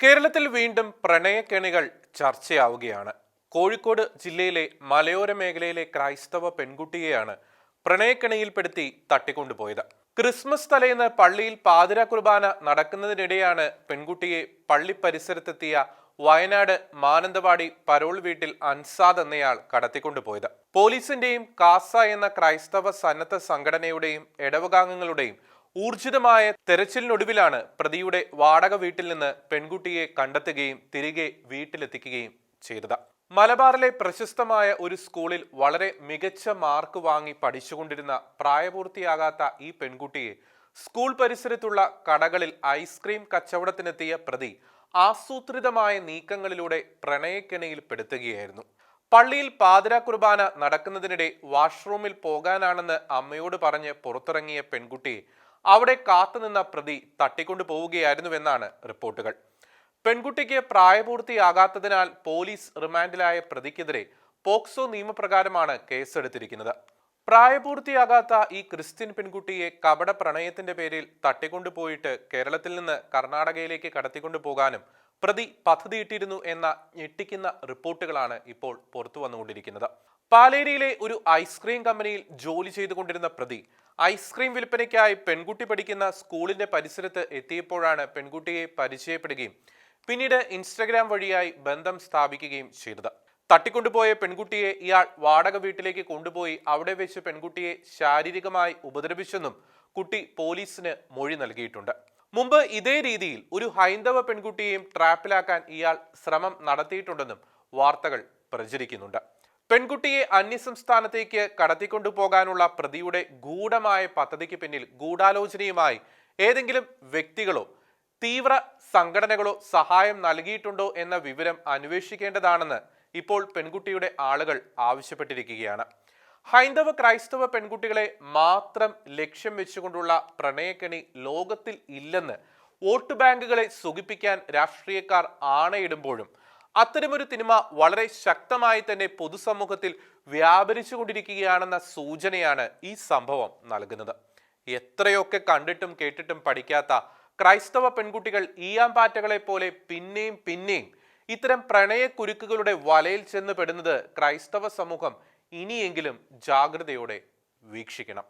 കേരളത്തിൽ വീണ്ടും പ്രണയക്കെണികൾ ചർച്ചയാവുകയാണ്. കോഴിക്കോട് ജില്ലയിലെ മലയോര മേഖലയിലെ ക്രൈസ്തവ പെൺകുട്ടിയെയാണ് പ്രണയക്കെണിയിൽപ്പെടുത്തി തട്ടിക്കൊണ്ടുപോയത്. ക്രിസ്മസ് തലേന്ന് പള്ളിയിൽ പാതിര കുർബാന നടക്കുന്നതിനിടെയാണ് പെൺകുട്ടിയെ പള്ളി പരിസരത്തെത്തിയ വയനാട് മാനന്തവാടി പരോൾ വീട്ടിൽ അൻസാദ് എന്നയാൾ കടത്തിക്കൊണ്ടുപോയത്. പോലീസിന്റെയും കാസ എന്ന ക്രൈസ്തവ സന്നദ്ധ സംഘടനയുടെയും ഇടവകാംഗങ്ങളുടെയും ഊർജിതമായ തെരച്ചിലിനൊടുവിലാണ് പ്രതിയുടെ വാടക വീട്ടിൽ നിന്ന് പെൺകുട്ടിയെ കണ്ടെത്തുകയും തിരികെ വീട്ടിലെത്തിക്കുകയും ചെയ്തത്. മലബാറിലെ പ്രശസ്തമായ ഒരു സ്കൂളിൽ വളരെ മികച്ച മാർക്ക് വാങ്ങി പഠിച്ചുകൊണ്ടിരുന്ന പ്രായപൂർത്തിയാകാത്ത ഈ പെൺകുട്ടിയെ സ്കൂൾ പരിസരത്തുള്ള കടകളിൽ ഐസ്ക്രീം കച്ചവടത്തിനെത്തിയ പ്രതി ആസൂത്രിതമായ നീക്കങ്ങളിലൂടെ പ്രണയക്കെണിയിൽ പെടുത്തുകയായിരുന്നു. പള്ളിയിൽ പാതിര കുർബാന നടക്കുന്നതിനിടെ വാഷ്റൂമിൽ പോകാനാണെന്ന് അമ്മയോട് പറഞ്ഞ് പുറത്തിറങ്ങിയ പെൺകുട്ടിയെ അവിടെ കാത്തുനിന്ന പ്രതി തട്ടിക്കൊണ്ടു പോവുകയായിരുന്നുവെന്നാണ് റിപ്പോർട്ടുകൾ. പെൺകുട്ടിക്ക് പ്രായപൂർത്തിയാകാത്തതിനാൽ പോലീസ് റിമാൻഡിലായ പ്രതിക്കെതിരെ പോക്സോ നിയമപ്രകാരമാണ് കേസെടുത്തിരിക്കുന്നത്. പ്രായപൂർത്തിയാകാത്ത ഈ ക്രിസ്ത്യൻ പെൺകുട്ടിയെ കപട പ്രണയത്തിന്റെ പേരിൽ തട്ടിക്കൊണ്ടുപോയിട്ട് കേരളത്തിൽ നിന്ന് കർണാടകയിലേക്ക് കടത്തിക്കൊണ്ടു പോകാനും പ്രതി പദ്ധതിയിട്ടിരുന്നു എന്ന ഞെട്ടിക്കുന്ന റിപ്പോർട്ടുകളാണ് ഇപ്പോൾ പുറത്തു വന്നുകൊണ്ടിരിക്കുന്നത്. പാലേരിയിലെ ഒരു ഐസ്ക്രീം കമ്പനിയിൽ ജോലി ചെയ്തുകൊണ്ടിരുന്ന പ്രതി ഐസ്ക്രീം വിൽപ്പനയ്ക്കായി പെൺകുട്ടി പഠിക്കുന്ന സ്കൂളിന്റെ പരിസരത്ത് എത്തിയപ്പോഴാണ് പെൺകുട്ടിയെ പരിചയപ്പെടുകയും പിന്നീട് ഇൻസ്റ്റഗ്രാം വഴിയായി ബന്ധം സ്ഥാപിക്കുകയും ചെയ്തത്. തട്ടിക്കൊണ്ടുപോയ പെൺകുട്ടിയെ ഇയാൾ വാടക വീട്ടിലേക്ക് കൊണ്ടുപോയി അവിടെ വെച്ച് പെൺകുട്ടിയെ ശാരീരികമായി ഉപദ്രവിച്ചെന്നും കുട്ടി പോലീസിന് മൊഴി നൽകിയിട്ടുണ്ട്. മുമ്പ് ഇതേ രീതിയിൽ ഒരു ഹൈന്ദവ പെൺകുട്ടിയെയും ട്രാപ്പിലാക്കാൻ ഇയാൾ ശ്രമം നടത്തിയിട്ടുണ്ടെന്നും വാർത്തകൾ പ്രചരിക്കുന്നുണ്ട്. പെൺകുട്ടിയെ അന്യസംസ്ഥാനത്തേക്ക് കടത്തിക്കൊണ്ടുപോകാനുള്ള പ്രതിയുടെ ഗൂഢമായ പദ്ധതിക്ക് പിന്നിൽ ഗൂഢാലോചനയുമായി ഏതെങ്കിലും വ്യക്തികളോ തീവ്ര സംഘടനകളോ സഹായം നൽകിയിട്ടുണ്ടോ എന്ന വിവരം അന്വേഷിക്കേണ്ടതാണെന്ന് ഇപ്പോൾ പെൺകുട്ടിയുടെ ആളുകൾ ആവശ്യപ്പെട്ടിരിക്കുകയാണ്. ഹൈന്ദവ ക്രൈസ്തവ പെൺകുട്ടികളെ മാത്രം ലക്ഷ്യം വെച്ചുകൊണ്ടുള്ള പ്രണയക്കണി ലോകത്തിൽ ഇല്ലെന്ന് വോട്ട് ബാങ്കുകളെ സുഖിപ്പിക്കാൻ രാഷ്ട്രീയക്കാർ ആണയിടുമ്പോഴും അത്തരമൊരു സിനിമ വളരെ ശക്തമായി തന്നെ പൊതുസമൂഹത്തിൽ വ്യാപരിച്ചുകൊണ്ടിരിക്കുകയാണെന്ന സൂചനയാണ് ഈ സംഭവം നൽകുന്നത്. എത്രയൊക്കെ കണ്ടിട്ടും കേട്ടിട്ടും പഠിക്കാത്ത ക്രൈസ്തവ പെൺകുട്ടികൾ ഈയാമ്പാറ്റകളെ പോലെ പിന്നെയും പിന്നെയും ഇത്തരം പ്രണയക്കുരുക്കുകളുടെ വലയിൽ ചെന്ന് പെടുന്നത് ക്രൈസ്തവ സമൂഹം ഇനിയെങ്കിലും ജാഗ്രതയോടെ വീക്ഷിക്കണം.